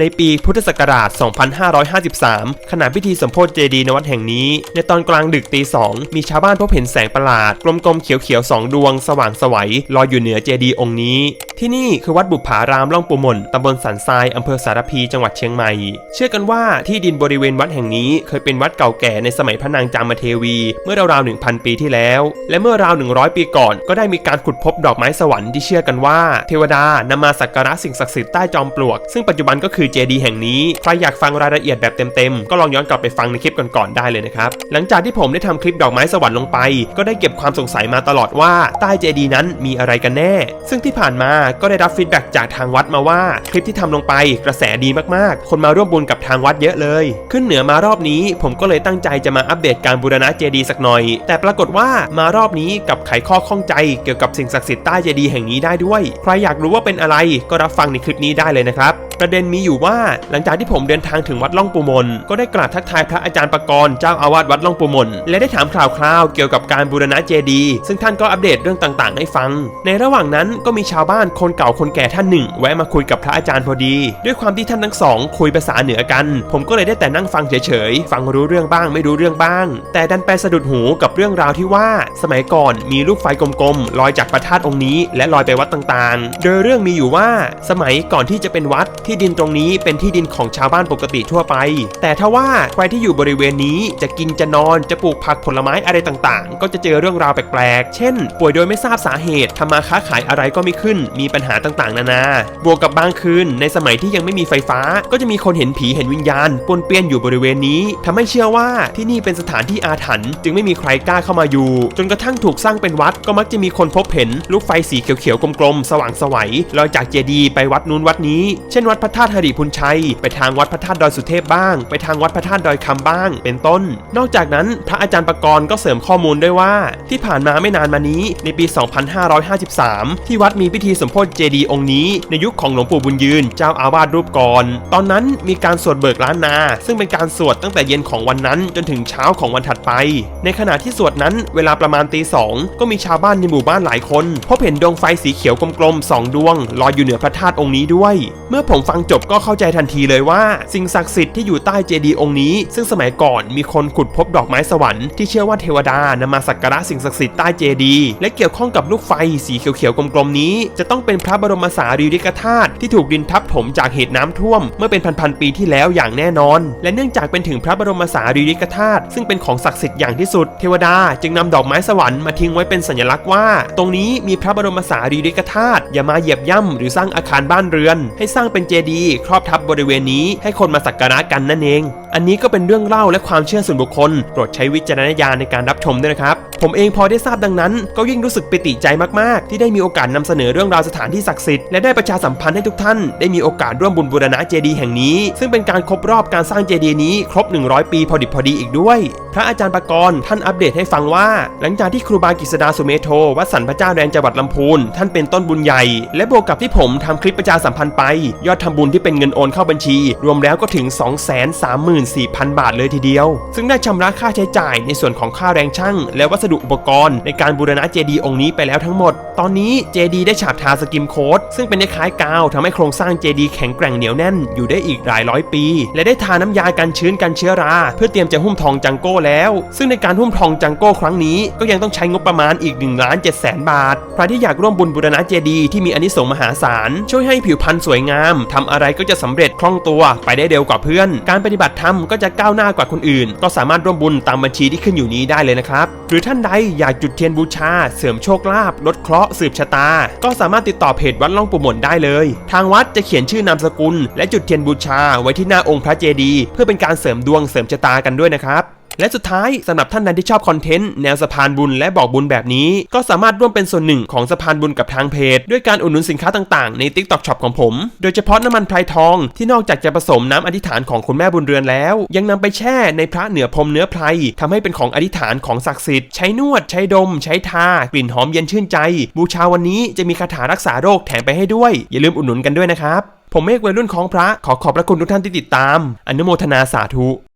ในปีพุทธศักราช 2553 ขณะพิธีสมโภชเจดีย์นวัดแห่งนี้ ในตอนกลางดึกตีสองมีชาวบ้านพบเห็นแสงประหลาด กลมๆเขียวๆสองดวงสว่างสวัยลอยอยู่เหนือเจดีย์องค์นี้ ที่นี่คือวัดบุปผารามล่องปูมนตำบลสันทรายอำเภอสารพีจังหวัดเชียงใหม่ เชื่อกันว่าที่ดินบริเวณวัดแห่งนี้เคยเป็นวัดเก่าแก่ในสมัยพระนางจามเทวีเมื่อราวๆ1,000ปีที่แล้ว และเมื่อราว100ปีก่อน ก็ได้มีการขุดพบดอกไม้สวรรค์ที่เชื่อกันว่า เทวดานำมาสักการะสิ่งศักดิ์สิทธิ์ใต้จอมปลวก ซึ่งปัจจุบันก็คือเจดีย์แห่งนี้ใครอยากฟังรายละเอียดแบบเต็มๆก็ลองย้อนกลับไปฟังในคลิปก่อนๆได้เลยนะครับหลังจากที่ผมได้ทำคลิปดอกไม้สวรรค์ลงไป ก็ได้เก็บความสงสัยมาตลอดว่าใต้เจดีย์นั้นมีอะไรกันแน่ ซึ่งที่ผ่านมาก็ได้รับฟีดแบ็กจากทางวัดมาว่า คลิปที่ทำลงไปกระแสดีมากๆ คนมาร่วมบุญกับทางวัดเยอะเลย ขึ้นเหนือมารอบนี้ ผมก็เลยตั้งใจจะมาอัปเดตการบูรณะเจดีย์สักหน่อย แต่ปรากฏว่ามารอบนี้กับไขข้อข้องใจเกี่ยวกับสิ่งศักดิ์สิทธิ์ใต้เจดีย์แห่งนี้ได้ด้วย ใครอยากรู้ว่าเป็นอะไรก็รับฟังในคลิปนี้ได้เลยนะครับ ประเด็นมีอยู่ว่าหลังจากที่ผมเดินทางถึงวัดล่องปูมนก็ได้กราบทักทายพระอาจารย์ประกรณ์เจ้าอาวาสวัดล่องปูมนและได้ถามข่าวคราวเกี่ยวกับการบูรณะเจดีย์ซึ่งท่านก็อัปเดตเรื่องต่างๆ ให้ฟัง ในระหว่างนั้นก็มีชาวบ้านคนเก่าคนแก่ท่านหนึ่ง แวะมาคุยกับพระอาจารย์พอดี ด้วยความที่ท่านทั้งสองคุยภาษาเหนือกัน ผมก็เลยได้แต่นั่งฟังเฉยๆฟังรู้เรื่องบ้างไม่รู้เรื่องบ้าง แต่ดันไปสะดุดหูกับเรื่องราวที่ว่า สมัยก่อนมีลูกไฟกลมๆลอยจากพระธาตุองค์นี้ และลอยไปวัดต่างๆ โดยเรื่องมีอยู่ว่าสมัยก่อนที่จะเป็นวัดที่ดินตรงนี้เป็นที่ดินของชาวบ้านปกติทั่วไป แต่ถ้าว่าใครที่อยู่บริเวณนี้จะกินจะนอนจะปลูกผักผลไม้อะไรต่างๆ ก็จะเจอเรื่องราวแปลกๆ เช่น ป่วยโดยไม่ทราบสาเหตุทำมาค้าขายอะไรก็ไม่ขึ้น มีปัญหาต่างๆ นานา บวกกับบางคืนในสมัยที่ยังไม่มีไฟฟ้า ก็จะมีคนเห็นผีเห็นวิญญาณปนเปี้ยนอยู่บริเวณนี้ทำให้เชื่อว่าที่นี่เป็นสถานที่อาถรรพ์จึงไม่มีใครกล้าเข้ามาอยู่ จนกระทั่งถูกสร้างเป็นวัดก็มักจะมีคนพบเห็นลูกไฟสีเขียวๆกลมๆสว่างสวัยลอยจากเจดีย์ไปวัดนู้นวัดนี้ เช่นวัดพระธาตุหริพุนชัย ไปทางวัดพระธาตุดอยสุเทพบ้าง ไปทางวัดพระธาตุดอยคำบ้าง เป็นต้น นอกจากนั้นพระอาจารย์ประกรณ์ก็เสริมข้อมูลด้วยว่า ที่ผ่านมาไม่นานมานี้ในปี 2553 ที่วัดมีพิธีสมโภชเจดีย์องค์นี้ ในยุคของหลวงปู่บุญยืน เจ้าอาวาสรูปก่อน ตอนนั้นมีการสวดเบิกล้านนา ซึ่งเป็นการสวดตั้งแต่เย็นของวันนั้นจนถึงเช้าของวันถัดไป ในขณะที่สวดนั้นเวลาประมาณตีสองก็มีชาวบ้านในหมู่บ้านหลายคน พบเห็นดวงไฟสีเขียวกลมๆสองดวงลอยอยู่เหนือพระธาตุองค์นี้ด้วย เมื่อผมฟังจบก็เข้าใจทันทีเลยว่า สิ่งศักดิ์สิทธิ์ที่อยู่ใต้เจดีย์องค์นี้ ซึ่งสมัยก่อนมีคนขุดพบดอกไม้สวรรค์ที่เชื่อว่าเทวดานำมาสักการะสิ่งศักดิ์สิทธิ์ใต้เจดีย์และเกี่ยวข้องกับลูกไฟสีเขียวๆกลมๆนี้ จะต้องเป็นพระบรมสารีริกธาตุที่ถูกดินทับถมจากเหตุน้ำท่วม เมื่อเป็นพันๆปีที่แล้วอย่างแน่นอน และเนื่องจากเป็นถึงพระบรมสารีริกธาตุซึ่งเป็นของศักดิ์สิทธิ์อย่างที่สุดเทวดาจึงนำดอกไม้สวรรค์มาทิ้งไว้เป็นสัญลักษณ์ว่า ตรงนี้มีพระบรมสารีริกธาตุอย่ามาเหยียบย่ำหรือสร้างอาคารบ้านเรือน ให้สร้างเป็นเจดีย์ครอบทับบริเวณนี้ให้คนมาสักการะกันนั่นเองอันนี้ก็เป็นเรื่องเล่าและความเชื่อส่วนบุคคล โปรดใช้วิจารณญาณในการรับชมด้วยนะครับ ผมเองพอได้ทราบดังนั้น ก็ยิ่งรู้สึกปิติใจมากๆ ที่ได้มีโอกาสนำเสนอเรื่องราวสถานที่ศักดิ์สิทธิ์และได้ประชาสัมพันธ์ให้ทุกท่าน ได้มีโอกาสร่วมบุญบูรณะเจดีย์แห่งนี้ ซึ่งเป็นการครบรอบการสร้างเจดีย์นี้ครบ 100 ปีพอดิบพอดีอีกด้วย พระอาจารย์ประกรณ์ท่านอัปเดตให้ฟังว่า หลังจากที่ครูบากิษดาสุเมโทวัดสันพระเจ้าแดนจังหวัดลำพูนท่านเป็นต้นบุญใหญ่ และบวกกับที่ผมทำคลิปประชาสัมพันธ์ไป ยอดทำบุญที่เป็นเงินโอนเข้าบัญชี รวมแล้วก็ถึง24,000 บาทเลยทีเดียว ซึ่งได้ชำระค่าใช้จ่ายในส่วนของค่าแรงช่าง และวัสดุอุปกรณ์ในการบูรณะเจดีย์องค์นี้ไปแล้วทั้งหมด ตอนนี้เจดีย์ได้ฉาบทาสกิมโค้ดซึ่งเป็นคล้ายกาวทำให้โครงสร้างเจดีย์แข็งแกร่งเหนียวแน่นอยู่ได้อีกหลายร้อยปี และได้ทาน้ำยากันชื้นกันเชื้อรา เพื่อเตรียมจะหุ้มทองจังโก้แล้ว ซึ่งในการหุ้มทองจังโก้ครั้งนี้ก็ยังต้องใช้งบประมาณอีก1ล้าน7แสนบาท ใครที่อยากร่วมบุญบูรณะเจดีย์ที่มีอนิสงส์มหาศาล ช่วยให้ผิวพรรณสวยงามทำอะไรก็จะสำเร็จคล่องตัวไปได้เร็วกว่าเพื่อน การปฏิบัติธรรมก็จะก้าวหน้ากว่าคนอื่น ก็สามารถร่วมบุญตามบัญชีที่ขึ้นอยู่นี้ได้เลยนะครับ หรือท่านใดอยากจุดเทียนบูชา เสริมโชคลาภลดเคราะห์สืบชะตา ก็สามารถติดต่อเพจวัดล่องปู่หม่นได้เลย ทางวัดจะเขียนชื่อนามสกุล และจุดเทียนบูชาไว้ที่หน้าองค์พระเจดีย์เพื่อเป็นการเสริมดวงเสริมชะตากันด้วยนะครับ และสุดท้ายสำหรับท่านใดที่ชอบคอนเทนต์แนวสะพานบุญและบอกบุญแบบนี้ ก็สามารถร่วมเป็นส่วนหนึ่งของสะพานบุญกับทางเพจ ด้วยการอุดหนุนสินค้าต่างๆใน TikTok Shop ของผม โดยเฉพาะน้ำมันไพรทองที่นอกจากจะผสมน้ำอธิษฐานของคุณแม่บุญเรือนแล้ว ยังนำไปแช่ในพระเหนือพรมเนื้อไพรทำให้เป็นของอธิษฐานของศักดิ์สิทธิ์ใช้นวดใช้ดม ใช้ทากลิ่นหอมเย็นชื่นใจ บูชาวันนี้จะมีคาถารักษาโรคแถมไปให้ด้วย อย่าลืมอุดหนุนกันด้วยนะครับผมเมฆวัยรุ่นของพระขอขอบพระคุณทุกท่านที่ติดตาม อนุโมทนาสาธุ